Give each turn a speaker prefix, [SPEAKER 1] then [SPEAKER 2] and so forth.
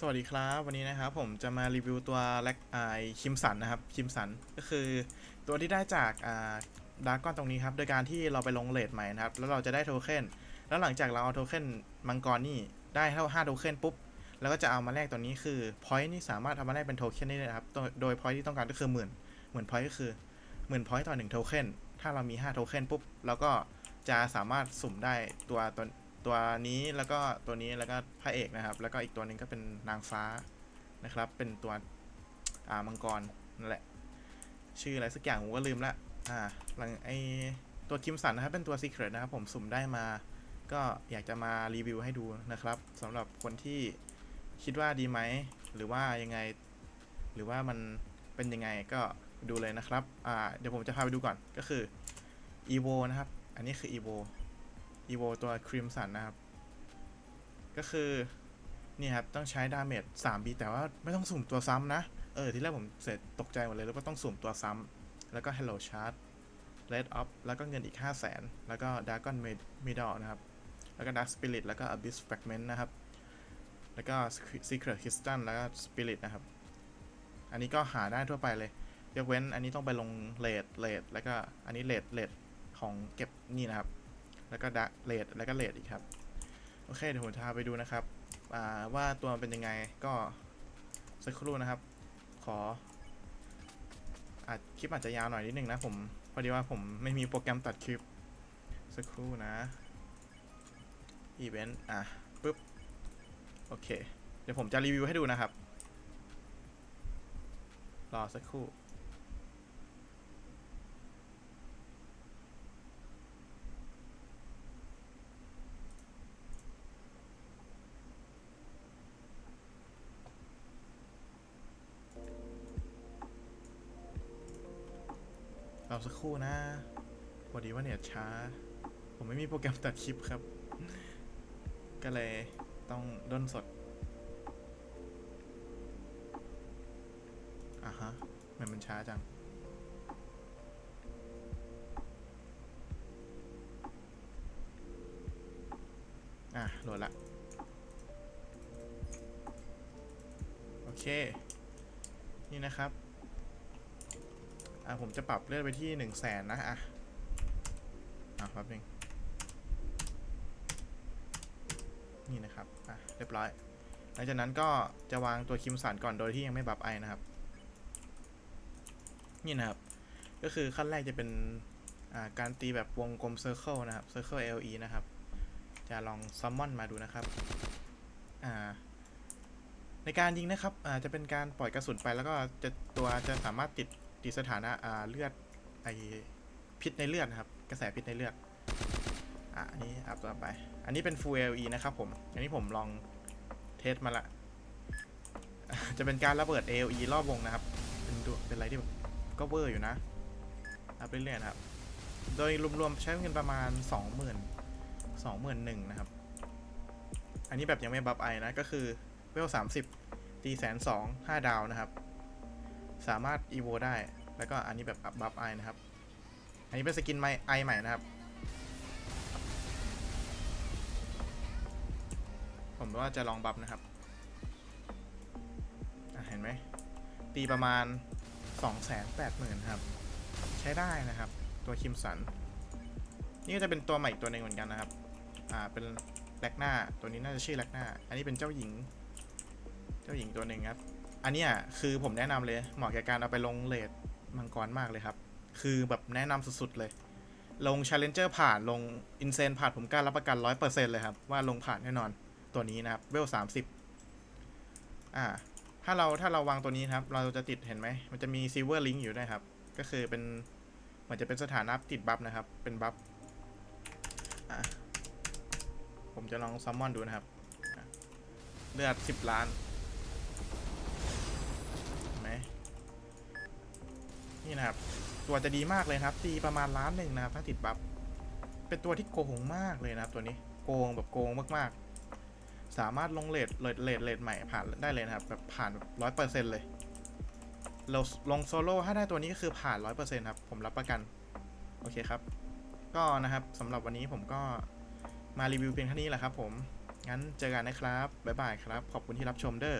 [SPEAKER 1] สวัสดีครับ วันนี้นะครับผมจะมารีวิวตัวแล็กไอคิมสันนะครับคิมสันก็คือตัวที่ได้จากดาร์กอนตรงนี้ครับ โดยการที่เราไปลงเลทใหม่นะครับ แล้วเราจะได้โทเค็นแล้วหลังจากเราเอาโทเค็นมังกรนี่ได้เท่า 5 โทเค็นปุ๊บ แล้วก็จะเอามาแลกตัวนี้คือพอยต์นี่สามารถทำมาแลกเป็นโทเค็นได้เลยครับ โดยพอยต์ที่ต้องการก็คือหมื่นหมื่นพอยต์ก็คือหมื่นพอยต์ต่อหนึ่งโทเค็นถ้าเรามี 5 โทเค็นปุ๊บ แล้วก็จะสามารถสุ่มได้ตัวตัว ตัวนี้แล้วก็ตัวนี้แล้วก็พระเอกนะครับ แล้วก็อีกตัวหนึงก็เป็นนางฟ้านะครับ เป็นตัวอ่ามังกรนั่นแหละ ชื่ออะไรสักอย่างผมก็ลืมละอ่าหลังไอตัวคิมสันนะครับเป็นตัวซีเครตนะครับผมสุ่มได้มา ก็อยากจะมารีวิวให้ดูนะครับสำหรับคนที่คิดว่าดีไหม หรือว่ายังไง หรือว่ามันเป็นยังไงก็ดูเลยนะครับ อ่า เดี๋ยวผมจะพาไปดูก่อน ก็คือ evo นะครับ อันนี้คือ evo evo ตัวครีมสันนะครับ ก็คือ นี่ครับ ต้องใช้ดาเมจ3 b แต่ว่าไม่ต้องสุ่มตัวซ้ำนะ เออ ที่แรกผมเสร็จตกใจหมดเลยแล้วก็ต้องสุ่มตัวซ้ำแล้วก็ hello chart red up แล้วก็เงินอีก 5 0 0 0 0 0 แล้วก็ dragon middle นะครับ แล้วก็ dark spirit แล้วก็ abyss fragment นะครับ แล้วก็ secret crystal แล้วก็ spirit นะครับ อันนี้ก็หาได้ทั่วไปเลย ยกเว้นอันนี้ต้องไปลงเลทเลทแล้วก็อันนี้เลทเลทของเก็บนี่นะครับ แล้วก็ดักเลดแล้วก็เลดอีกครับ โอเคเดี๋ยวผมจะพาไปดูนะครับว่าตัวมันเป็นยังไงก็สักครู่นะครับ ขออาจคลิปอาจจะยาวหน่อยนิดนึงนะผมพอดีว่าผมไม่มีโปรแกรมตัดคลิป สักครู่นะอีเวนต์อะปุ๊บ โอเค เดี๋ยวผมจะรีวิวให้ดูนะครับ รอสักครู่ อสักครู่นะพอดีว่าเน็ตช้า ผมไม่มีโปรแกรมตัดคลิปครับ ก็เลยต้องด้นสดอะฮะมันมันช้าจัง อะโหลดละ โอเค นี่นะครับ อะผมจะปรับเลื่อนไปที่หนึ่งแสนนะอะอะแป๊บนึงนี่นะครับอะเรียบร้อย หลังจากนั้นก็จะวางตัวคิมสันก่อนโดยที่ยังไม่บับไอนะครับ นี่นะครับ ก็คือขั้นแรกจะเป็นอ่าการตีแบบวงกลมเซอร์เคิลนะครับเซอร์เคิล LE นะครับ จะลองซัมมอนมาดูนะครับอ่าในการยิงนะครับอ่าจะเป็นการปล่อยกระสุนไปแล้วก็จะตัวจะสามารถติด ติดสถานะอ่าเลือดไอพิษในเลือดนะครับ กระแสพิษในเลือดอะอันนี้อัพต่อไป อันนี้เป็น Full LE นะครับผม อันนี้ผมลองเทสมาละ จะเป็นการระเบิด ALE รอบวงนะครับ เป็นตัวเป็นอะไรที่แบบก็เวอร์อยู่นะอัพเรื่อยๆนะครับ โดยรวมๆใช้เงินประมาณ 20,000 21,000นะครับ อันนี้แบบยังไม่บัฟไอนะ ก็คือเวล30 ตีแสนสองห้าดาวนะครับ สามารถ evo ได้ แล้วก็อันนี้แบบบัฟไอนะครับ อันนี้เป็นสกินไมไอใหม่นะครับ ผมว่าจะลองบัฟนะครับ เห็นไหม ตีประมาณ 280,000ครับ ใช้ได้นะครับ ตัวคิมสัน นี่ก็จะเป็นตัวใหม่อีกตัวหนึ่งเหมือนกันนะครับ อ่า เป็นแลกหน้า ตัวนี้น่าจะชื่อแลกหน้า อันนี้เป็นเจ้าหญิง เจ้าหญิงตัวหนึ่งครับ อันเนี้ยคือผมแนะนำเลยเหมาะแก่การเอาไปลงเลดมังกรมากเลยครับ คือแบบแนะนำสุดๆเลย ลง Challenger ผ่านลง Insane ผ่านผมกล้ารับประกัน100%เลยครับ ว่าลงผ่านแน่นอนตัวนี้นะครับเวล30 อ่า ถ้าเราถ้าเราวางตัวนี้ครับ เราจะติดเห็นไหม มันจะมี Silver Link อยู่ด้วยครับ ก็คือเป็นเหมันจะเป็นสถานะติดบัฟนะครับ เป็นบัฟอ่าผมจะลองซัมมอนดูนะครับ เลือด 10 ล้าน นี่นะครับ ตัวจะดีมากเลยครับ ตีประมาณล้านหนึ่งนะครับถ้าติดบัฟ เป็นตัวที่โกงมากเลยนะครับตัวนี้ โกงแบบโกงมากๆ สามารถลงเลทเลทเลทเลทใหม่ผ่านได้เลยนะครับแบบผ่านร้อยเปอร์เซ็นต์เลยเราลงโซโล่ถ้าได้ตัวนี้ก็คือผ่านร้อยเปอร์เซ็นต์ครับ ผมรับประกัน โอเคครับ ก็นะครับสำหรับวันนี้ผมก็มารีวิวเพียงเท่านี้แหละครับผม งั้นเจอกันนะครับ บ๊ายบายครับ ขอบคุณที่รับชมเด้อ